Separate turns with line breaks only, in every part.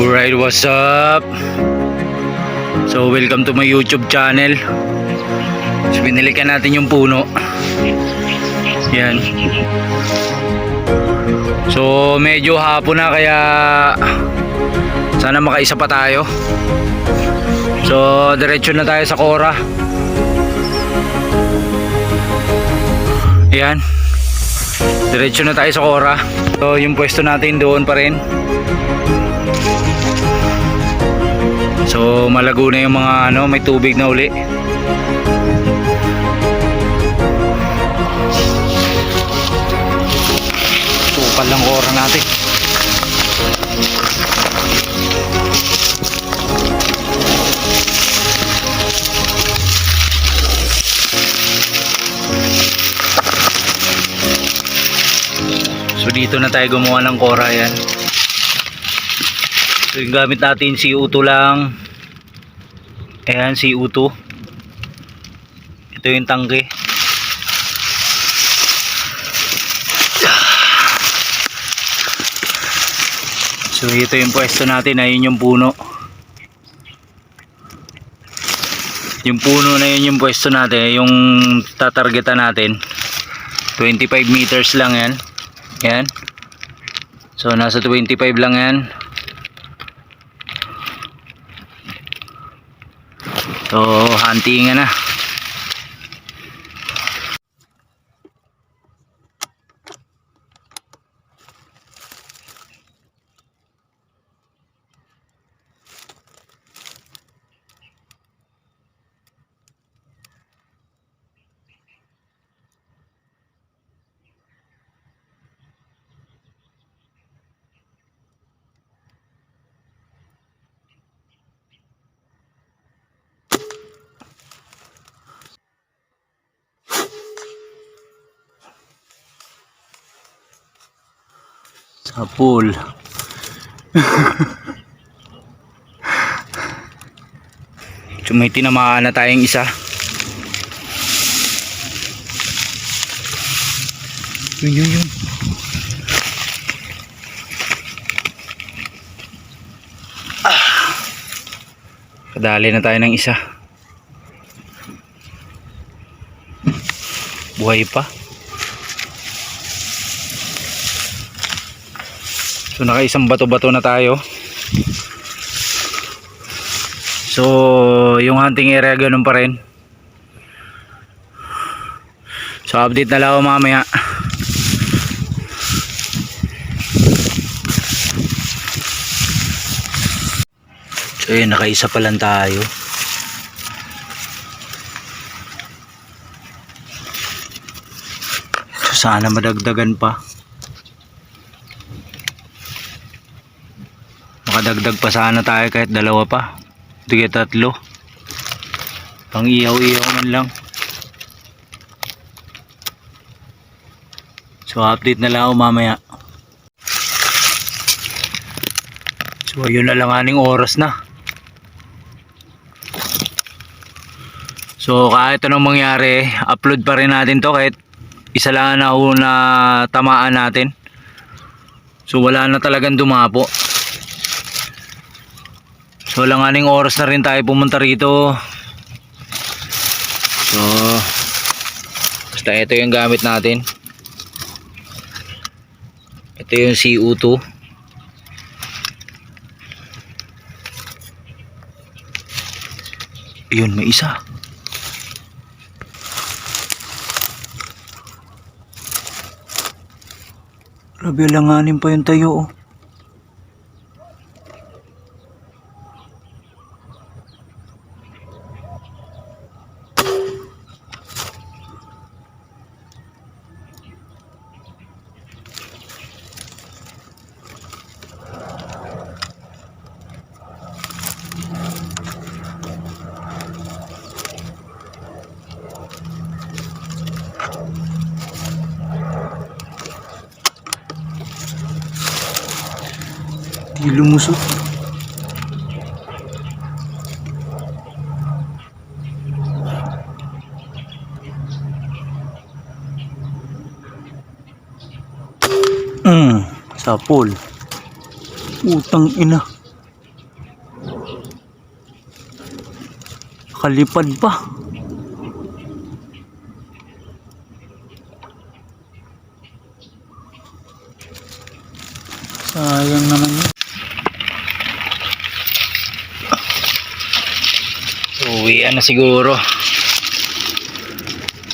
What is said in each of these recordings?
Alright, what's up? So, welcome to my YouTube channel. So, binilikan natin yung puno. Yan. So, medyo hapon na kaya sana makaisa pa tayo. So, diretso na tayo sa Cora. Yan. Diretso na tayo sa Cora. So, yung pwesto natin doon pa rin. So malago na yung mga ano, may tubig na uli. Tukal lang oras natin. So dito na tayo gumawa ng kora yan. So yung gamit natin si Uto lang. Ayan si Uto. Ito yung tangke. So ito yung pwesto natin, ayun yung puno. Yung puno na yun yung pwesto natin, yung tatargetan natin. 25 meters lang yan. Yan. So nasa 25 lang yan. Hunting na. Sa pool. so may tinamaan na tayong isa. Yun yun yun. Ah. Kadali na tayo ng isa. Buhay pa. So nakaisang bato-bato na tayo. So yung hunting area ganun pa rin. So update na lang ako mamaya. So yun nakaisa pa lang tayo. So sana madagdagan pa. Makadagdag pa sana tayo kahit dalawa pa. Hindi tatlo. Pang ihaw man lang. So update na lang ako mamaya. So yun na lang aning oras na. So kahit anong mangyari upload pa rin natin to kahit isa lang na una tamaan natin. So wala na talagang dumapo So langaning oras na rin tayo pumunta rito. So basta ito yung gamit natin. Ito yung CU2. Yun, may isa. Grabe langanin pa yung tayo oh. Hindi lumusot. Mm, sapol. Utang ina. Kalipad pa. Sayang naman Uwian na siguro.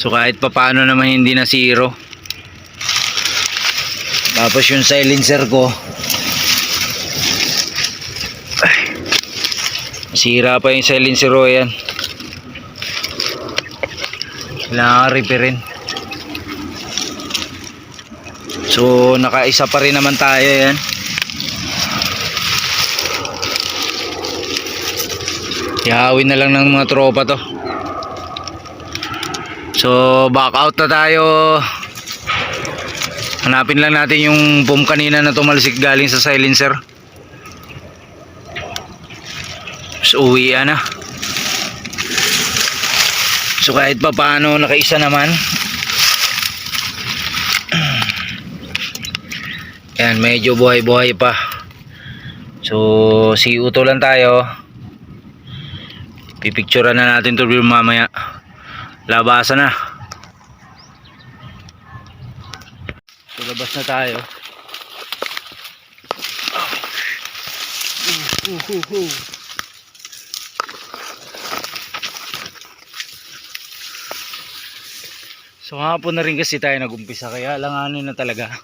So kahit papaano naman hindi na zero. Tapos yung silencer ko. Ay, Sira pa yung silencer ko yan. Kailangan repairin. So nakaisa pa rin naman tayo yan. Ihawin na lang ng mga tropa to. So back out na tayo. Hanapin lang natin yung boom kanina na tumalsik galing sa silencer. So uwi na. So kahit pa paano nakaisa naman. Yan medyo buhay-buhay pa. So si Uto lang tayo. Pipicturean na natin to mamaya. Labasan na. So labas na tayo. Uh, uh, uh. So hapon na rin kasi tayo nagumpisa kaya langanin na talaga.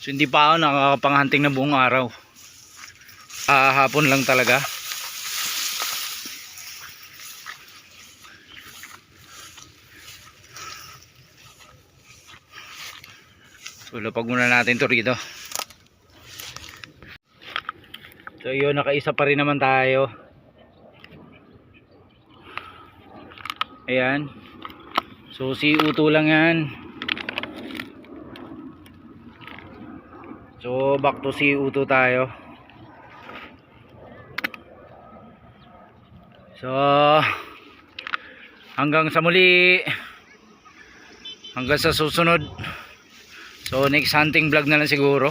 So hindi pa ako nakakapanghanting na buong araw. Ah, hapon lang talaga. So lapag muna natin to rito. So yun, nakaisa pa rin naman tayo. Ayan. So si Uto lang yan. So back to si Uto tayo. So hanggang sa muli. Hanggang sa susunod. So next hunting vlog na lang siguro.